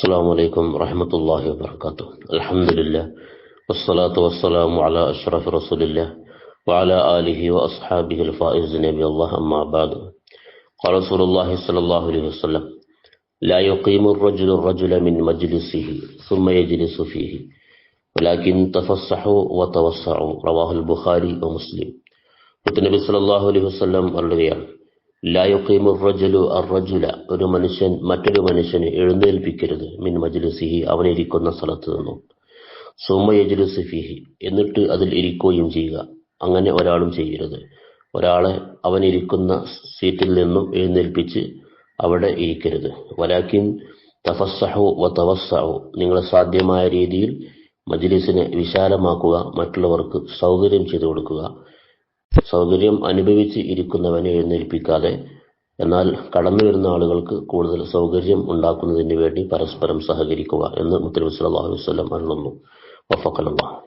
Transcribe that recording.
السلام عليكم ورحمة الله وبركاته الحمد لله والصلاة والسلام على أشرف رسول الله وعلى آله وأصحابه الفائز نبي الله أما بعد قال رسول الله صلى الله عليه وسلم لا يقيم الرجل الرجل من مجلسه ثم يجلس فيه ولكن تفصحوا وتوسعوا رواه البخاري ومسلم നബി സല്ലല്ലാഹു അലൈഹി വസല്ലം പറയുകയാണ് ഒരു മനുഷ്യൻ മറ്റൊരു മനുഷ്യനെ എഴുന്നേൽപ്പിക്കരുത്. മിൻ മജ്ലിസിഹി അവനിരിക്കുന്ന സ്ഥലത്ത് നിന്നും. സുമ യജ്ലിസു ഫീഹി എന്നിട്ട് അതിൽ ഇരിക്കുകയും ചെയ്യുക. അങ്ങനെ ഒരാളും ചെയ്യരുത്. ഒരാളെ അവൻ ഇരിക്കുന്ന സീറ്റിൽ നിന്നും എഴുന്നേൽപ്പിച്ച് അവിടെ ഇരിക്കരുത്. വലാക്കിൻ തഫസ്സഹു വ തവസ്സഹു നിങ്ങൾ സാധ്യമായ രീതിയിൽ മജ്ലിസിനെ വിശാലമാക്കുക മറ്റുള്ളവർക്ക് സൗകര്യം ചെയ്തു കൊടുക്കുക. സൗകര്യം അനുഭവിച്ച് ഇരിക്കുന്നവനെ എഴുന്നേൽപ്പിക്കാതെ എന്നാൽ കടന്നു വരുന്ന ആളുകൾക്ക് കൂടുതൽ സൗകര്യം ഉണ്ടാക്കുന്നതിന് വേണ്ടി പരസ്പരം സഹകരിക്കുക എന്ന് മുത്തലിബ് അലൈഹി വസല്ലം അരുളുന്നു. വഫഖലല്ലാഹ്.